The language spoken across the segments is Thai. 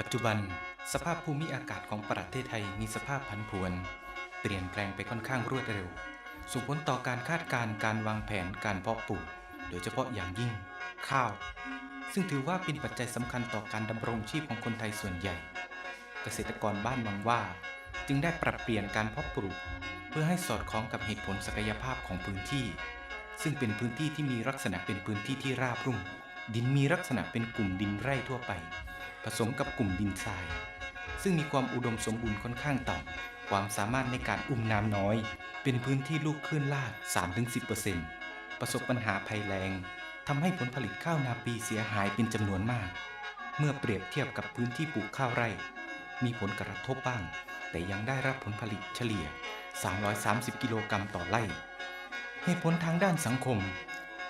ปัจจุบัน สภาพภูมิอากาศของประเทศไทยมีสภาพผันผวน เปลี่ยนแปลงไปค่อนข้างรวดเร็ว ส่งผลต่อการคาดการณ์การวางแผนการเพาะปลูก โดยเฉพาะอย่างยิ่ง ข้าว ซึ่งถือว่าเป็นปัจจัยสำคัญต่อการดำรงชีพของคนไทยส่วนใหญ่ เกษตรกรบ้านวังว่า จึงได้ปรับเปลี่ยนการเพาะปลูก เพื่อให้สอดคล้องกับเหตุผลศักยภาพของพื้นที่ ซึ่งเป็นพื้นที่ที่มีลักษณะเป็นพื้นที่ที่ราบรุ่ม ดินมีลักษณะเป็นกลุ่มดินไร่ทั่วไป ผสมกับกลุ่มดินทราย ซึ่งมีความอุดมสมบูรณ์ค่อนข้างต่ำความสามารถในการอุ้มน้ำน้อย เป็นพื้นที่ลูกคลื่นลาด 3-10%ประสบปัญหาภัยแล้งทำให้ผลผลิตข้าวนาปีเสียหายเป็นจำนวนมาก เมื่อเปรียบเทียบกับพื้นที่ปลูกข้าวไร่ มีผลกระทบบ้าง แต่ยังได้รับผลผลิตเฉลี่ย 330 กิโลกรัมต่อไร่ เหตุผลทางด้านสังคม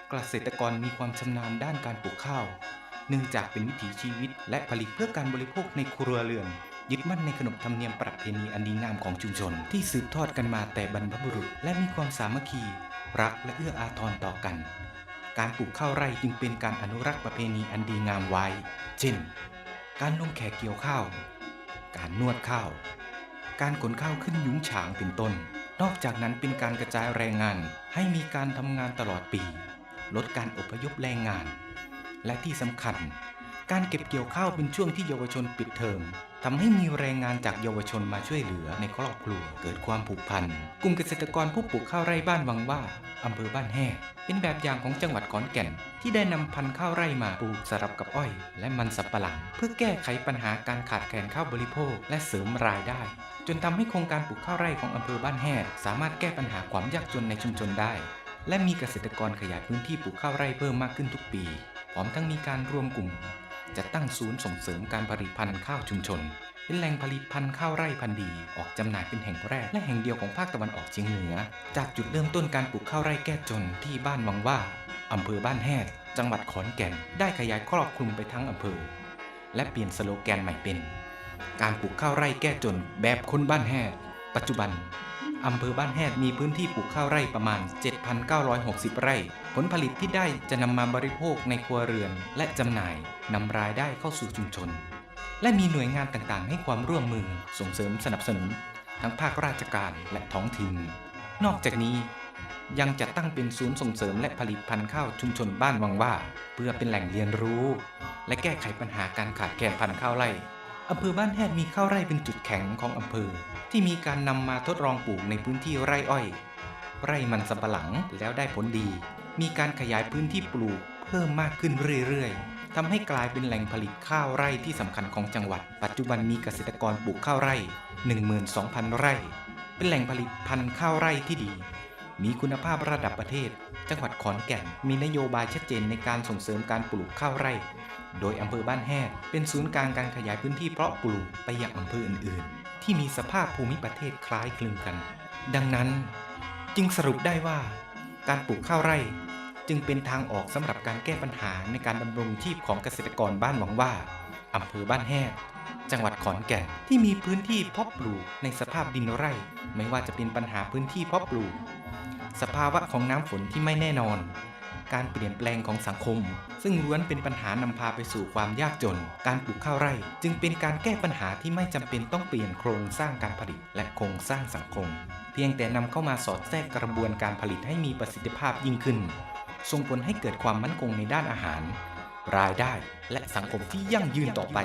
เกษตรกรมีความชำนาญด้านการปลูกข้าว เนื่องจากเป็นวิถีชีวิต และผลิตเพื่อการบริโภคในครัวเรือนยึดมั่นในขนบธรรมเนียมประเพณีอันดีงามของชุมชน ที่สืบทอดกันมาแต่บรรพบุรุษ และมีความสามัคคี รักและเอื้ออาทรต่อกัน การปลูกข้าวไร่จึงเป็นการอนุรักษ์ประเพณีอันดีงามไว้ เช่น การลงแขกเกี่ยวข้าว การนวดข้าว การขนข้าวขึ้นยุ้งฉางเป็นต้น นอกจากนั้นเป็นการกระจายแรงงานให้มีการทำงานตลอดปี ลดการอพยพแรงงาน และที่สำคัญ การเก็บเกี่ยวข้าวเป็นช่วงที่เยาวชนปิดเทอมทำให้มีแรงงานจากเยาวชนมาช่วยเหลือในครอบครัวเกิดความผูกพัน กลุ่มเกษตรกรผู้ปลูกข้าวไร่บ้านวังว่าอำเภอบ้านแห่เป็นแบบอย่างของจังหวัดขอนแก่น ที่ได้นำพันธุ์ข้าวไร่มาปลูกสลับกับอ้อย และมันสำปะหลัง เพื่อแก้ไขปัญหาการขาดแคลนข้าวบริโภค และเสริมรายได้ จนทำให้โครงการปลูกข้าวไร่ของอำเภอบ้านแห่สามารถแก้ปัญหาความยากจนในชุมชนได้ และมีเกษตรกรขยายพื้นที่ปลูกข้าวไร่เพิ่มมากขึ้นทุกปี พร้อมทั้งมีการรวมกลุ่มจัดตั้งศูนย์ส่งเสริมการผลิตพันธุ์ข้าวชุมชน เป็นแหล่งผลิตพันธุ์ข้าวไร่พันธุ์ดี ออกจำหน่ายเป็นแห่งแรกและแห่งเดียวของภาคตะวันออกเฉียงเหนือ จากจุดเริ่มต้นการปลูกข้าวไร่แก้จนที่บ้านวังว่าอำเภอบ้านแฮดจังหวัดขอนแก่น ได้ขยายครอบคลุมไปทั้งอำเภอ และเปลี่ยนสโลแกนใหม่เป็น การปลูกข้าวไร่แก้จนแบบคนบ้านแฮดปัจจุบัน อำเภอบ้านแฮดมีพื้นที่ปลูกข้าวไร่ประมาณ 7,960 ไร่ ผลผลิตที่ได้จะนำมาบริโภคในครัวเรือน และจำหน่ายนำรายได้เข้าสู่ชุมชน และมีหน่วยงานต่างๆ ให้ความร่วมมือส่งเสริมสนับสนุน ทั้งภาคราชการและท้องถิ่น นอกจากนี้ยังจัดตั้งเป็นศูนย์ส่งเสริมและผลิตพันธุ์ข้าวชุมชนบ้านวังว่า เพื่อเป็นแหล่งเรียนรู้ และแก้ไขปัญหาการขาดแคลนพันธุ์ข้าวไร่ อำเภอบ้านแฮดมีข้าวไร่เป็นจุดแข็งของอำเภอ ที่มีการนำมาทดลองปลูกในพื้นที่ไร่อ้อย ไร่มันสำปะหลังแล้วได้ผลดี มีการขยายพื้นที่ปลูกเพิ่มมากขึ้นเรื่อยๆทำให้กลายเป็นแหล่งผลิตข้าวไร่ที่สำคัญของจังหวัด ปัจจุบันมีเกษตรกรปลูกข้าวไร่ 12,000 ไร่ เป็นแหล่งผลิตพันธุ์ข้าวไร่ที่ดี มีคุณภาพระดับประเทศ จังหวัดขอนแก่นมีนโยบายชัดเจนในการส่งเสริมการปลูกข้าวไร่ โดยอำเภอบ้านแฮดเป็นศูนย์กลางการขยายพื้นที่เพาะปลูกไปยังอำเภออื่น ๆ ที่มีสภาพภูมิประเทศคล้ายคลึงกัน ดังนั้น จึงสรุปได้ว่า การปลูกข้าวไร่ จึงเป็นทางออกสำหรับการแก้ปัญหาในการดำรงชีพของเกษตรกรบ้านหวังว่าอำเภอบ้านแฮดจังหวัดขอนแก่นที่มีพื้นที่เพาะปลูกในสภาพดินไร่ ไม่ว่าจะเป็นปัญหาพื้นที่เพาะปลูก สภาวะของน้ำฝนที่ไม่แน่นอน การเปลี่ยนแปลงของสังคม ซึ่งล้วนเป็นปัญหานำพาไปสู่ความยากจน การปลูกข้าวไร่ จึงเป็นการแก้ปัญหาที่ไม่จำเป็นต้องเปลี่ยนโครงสร้างการผลิต และโครงสร้างสังคม เพียงแต่นำเข้ามาสอดแทรกกระบวนการผลิตให้มีประสิทธิภาพยิ่งขึ้น ส่งผลให้เกิดความมั่นคงในด้านอาหาร รายได้ และสังคมที่ยั่งยืนต่อไป